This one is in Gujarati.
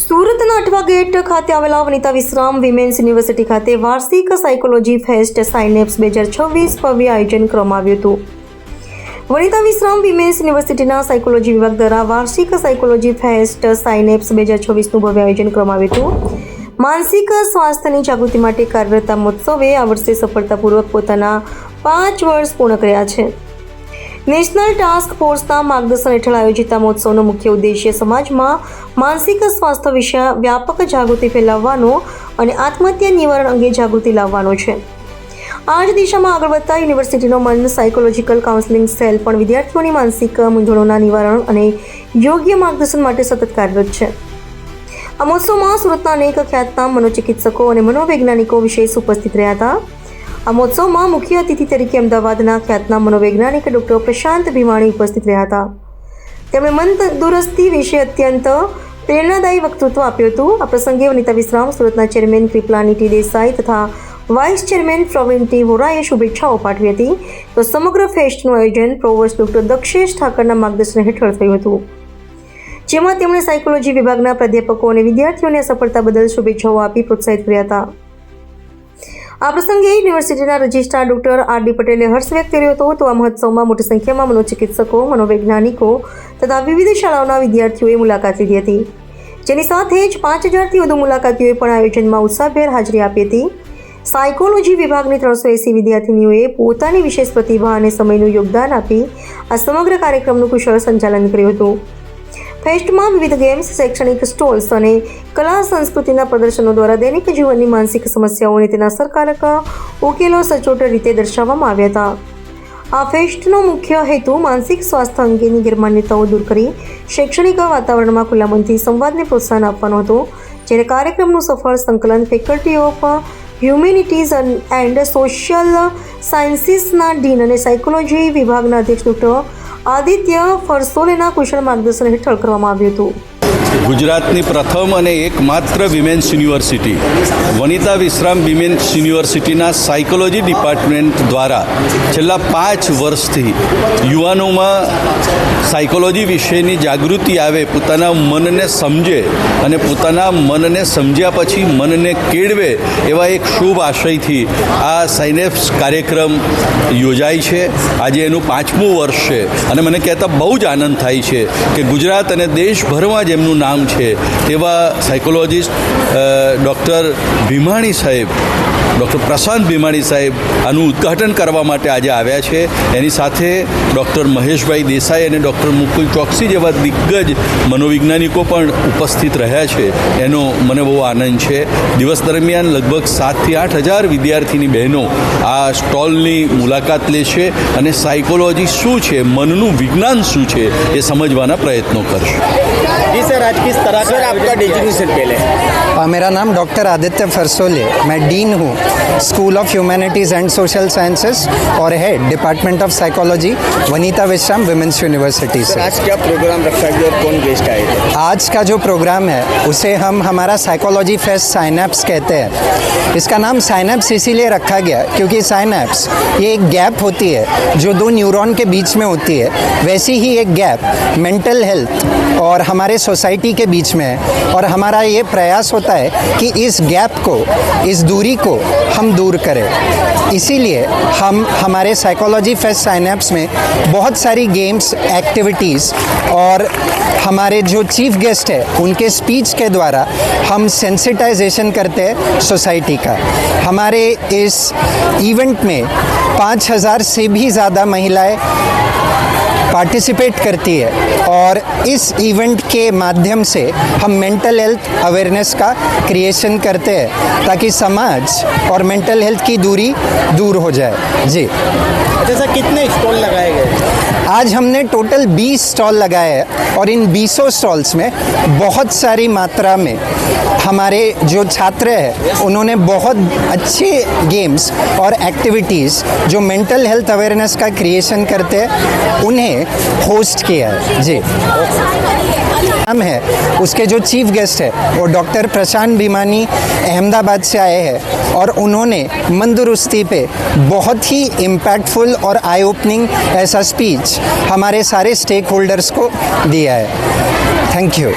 સુરતના અઠવા ગેટ ખાતે આવેલા વનિતા વિશ્રામ વિમેન્સ યુનિવર્સિટી ખાતે વાર્ષિક સાયકોલોજી ફેસ્ટ સાઇનેપ્સ બે હજાર છવ્વીસ ભવ્ય આયોજન કરવામાં આવ્યું હતું. વનિતા વિશ્રામ વિમેન્સ યુનિવર્સિટીના સાયકોલોજી વિભાગ દ્વારા વાર્ષિક સાયકોલોજી ફેસ્ટ સાઇનેપ્સ બે હજાર છવ્વીસનું ભવ્ય આયોજન કરવામાં આવ્યું હતું. માનસિક સ્વાસ્થ્યની જાગૃતિ માટે કાર્યરતા મહોત્સવે આ વર્ષે સફળતાપૂર્વક પોતાના પાંચ વર્ષ પૂર્ણ કર્યા છે. નેશનલ ટાસ્ક ફોર્સના માર્ગદર્શન હેઠળ આયોજિત આ મહોત્સવનો મુખ્ય ઉદ્દેશ્ય સમાજમાં માનસિક સ્વાસ્થ્ય વિશે વ્યાપક જાગૃતિ ફેલાવવાનો અને આત્મહત્યા નિવારણ અંગે જાગૃતિ લાવવાનો છે. આ જ દિશામાં આગળ વધતા યુનિવર્સિટીનો મન સાયકોલોજીકલ કાઉન્સેલિંગ સેલ પણ વિદ્યાર્થીઓની માનસિક મૂંઝવણોના નિવારણ અને યોગ્ય માર્ગદર્શન માટે સતત કાર્યરત છે. આ મહોત્સવમાં સુરતના અનેક ખ્યાતનામ મનોચિકિત્સકો અને મનોવૈજ્ઞાનિકો વિશેષ ઉપસ્થિત રહ્યા હતા. આ મહોત્સવમાં મુખ્ય અતિથિ તરીકે અમદાવાદના ખ્યાતના મનોવૈજ્ઞાનિક ડોક્ટર પ્રશાંત ભીમાણી ઉપસ્થિત રહ્યા હતા. તેમણે મન તંદુરસ્તી વિશે અત્યંત પ્રેરણાદાયી વક્તૃત્વ આપ્યું હતું. આ પ્રસંગે વનિતા વિશ્રામ, સુરતના ચેરમેન કૃપલાની ટી દેસાઈ તથા વાઇસ ચેરમેન પ્રવીણ ટી વોરાએ શુભેચ્છાઓ પાઠવી હતી. તો સમગ્ર ફેસ્ટનું આયોજન પ્રોવર્સ ડોક્ટર દક્ષેશ ઠાકરના માર્ગદર્શન હેઠળ થયું હતું. જેમાં તેમણે સાયકોલોજી વિભાગના પ્રાધ્યાપકો અને વિદ્યાર્થીઓને સફળતા બદલ શુભેચ્છાઓ આપી પ્રોત્સાહિત કર્યા હતા. આ પ્રસંગે યુનિવર્સિટીના રજિસ્ટ્રાર ડોક્ટર આર ડી પટેલે હર્ષ વ્યક્ત કર્યો હતો તો આ મહોત્સવમાં મોટી સંખ્યામાં મનોચિકિત્સકો, મનોવૈજ્ઞાનિકો તથા વિવિધ શાળાઓના વિદ્યાર્થીઓએ મુલાકાત લીધી હતી. જેની સાથે જ પાંચ હજારથી વધુ મુલાકાતીઓએ પણ આયોજનમાં ઉત્સાહભેર હાજરી આપી હતી. સાયકોલોજી વિભાગની ત્રણસો એંસી વિદ્યાર્થીનીઓએ પોતાની વિશેષ પ્રતિભા અને સમયનું યોગદાન આપી આ સમગ્ર કાર્યક્રમનું કુશળ સંચાલન કર્યું હતું. ફેસ્ટમાં વિવિધ ગેમ્સ, શૈક્ષણિક સ્ટોલ્સ અને કલા સંસ્કૃતિના પ્રદર્શનો દ્વારા દૈનિક જીવનની માનસિક સમસ્યાઓને તેના અસરકારક ઉકેલો સચોટ રીતે દર્શાવવામાં આવ્યા હતા. આ ફેસ્ટનો મુખ્ય હેતુ માનસિક સ્વાસ્થ્ય અંગેની ગેરમાન્યતાઓ દૂર કરી શૈક્ષણિક વાતાવરણમાં ખુલ્લા મનથી સંવાદને પ્રોત્સાહન આપવાનો હતો. જ્યારે કાર્યક્રમનું સફળ સંકલન faculty of humanities and social સાયન્સીસના dean અને સાયકોલોજી વિભાગના અધ્યક્ષ ડૉક્ટર આદિત્ય ફરસોલેના કુશળ માર્ગદર્શન હેઠળ કરવામાં આવ્યું હતું. ગુજરાતની પ્રથમ અને એકમાત્ર વિમેન્સ યુનિવર્સિટી, વનિતા વિશ્રામ વિમેન્સ યુનિવર્સિટીના સાયકોલોજી ડિપાર્ટમેન્ટ દ્વારા છેલ્લા પાંચ વર્ષથી યુવાનોમાં સાયકોલોજી વિશેની જાગૃતિ આવે, પોતાના મનને સમજે અને પોતાના મનને સમજ્યા પછી મનને કેળવે એવા એક શુભ આશયથી આ સાઇનેપ્સ કાર્યક્રમ યોજાય છે. આજે એનું પાંચમું વર્ષ છે અને મને કહેતા બહુ જ આનંદ થાય છે કે ગુજરાત અને દેશભરમાં જેમનું નામ છે તેવા સાયકોલોજિસ્ટ ડૉક્ટર ભીમાણી સાહેબ ડૉક્ટર પ્રશાંત ભીમાણી સાહેબ આનું ઉદ્ઘાટન કરવા માટે આજે આવ્યા છે એની સાથે ડૉક્ટર મહેશભાઈ દેસાઈ અને ડૉક્ટર મુકુલ ચોકસી જેવા દિગ્ગજ મનોવૈજ્ઞાનિકો પણ ઉપસ્થિત રહ્યા છે એનો મને બહુ આનંદ છે દિવસ દરમિયાન લગભગ સાતથી આઠ હજાર વિદ્યાર્થીની બહેનો આ સ્ટોલની મુલાકાત લેશે અને સાયકોલોજી શું છે મનનું વિજ્ઞાન શું છે એ સમજવાના પ્રયત્નો કરશે जी सर आज किस तरह सर आपका डेजिग्नेशन पहले अ, मेरा नाम डॉक्टर आदित्य फरसोले। मैं डीन हूँ। School of humanities and social sciences और head department of psychology Vanita Vishram women's university से। आज क्या प्रोग्राम रखा गया और कौन गेस्ट आए आज का जो प्रोग्राम है उसे हम हमारा साइकोलॉजी फेस्ट साइनेप्स कहते हैं। इसका नाम साइनेप्स इसीलिए रखा गया क्योंकि साइनेप्स ये एक गैप होती है जो दो न्यूरॉन के बीच में होती है। वैसी ही एक गैप मेंटल हेल्थ और हमारे सोसाइटी के बीच में है। और हमारा ये प्रयास होता है कि इस गैप को, इस दूरी को हम दूर करें। इसीलिए हम, हमारे साइकोलॉजी फेस्ट साइनेप्स में बहुत सारी गेम्स एक्टिविटीज़ और हमारे जो चीफ गेस्ट है, उनके स्पीच के द्वारा हम सेंसिटाइजेशन करते हैं सोसाइटी का। हमारे इस इवेंट में पाँच हज़ार से भी ज़्यादा महिलाएँ पार्टिसिपेट करती है। और इस इवेंट के माध्यम से हम मेंटल हेल्थ अवेयरनेस का क्रिएशन करते हैं ताकि समाज और मेंटल हेल्थ की दूरी दूर हो जाए। जी। जैसा कितने स्टॉल लगाए गए? आज हमने टोटल 20 स्टॉल लगाए हैं और इन 20 स्टॉल्स में बहुत सारी मात्रा में हमारे जो छात्र हैं उन्होंने बहुत अच्छे गेम्स और एक्टिविटीज़ जो मेंटल हेल्थ अवेयरनेस का क्रिएशन करते हैं उन्हें होस्ट किया है जी। नाम है। उसके जो चीफ गेस्ट है, वो डॉक्टर प्रशांत भीमानी अहमदाबाद से आए हैं और उन्होंने मंदुरुस्ती पे बहुत ही इम्पैक्टफुल और आई ओपनिंग ऐसा स्पीच हमारे सारे स्टेक होल्डर्स को दिया है। Thank you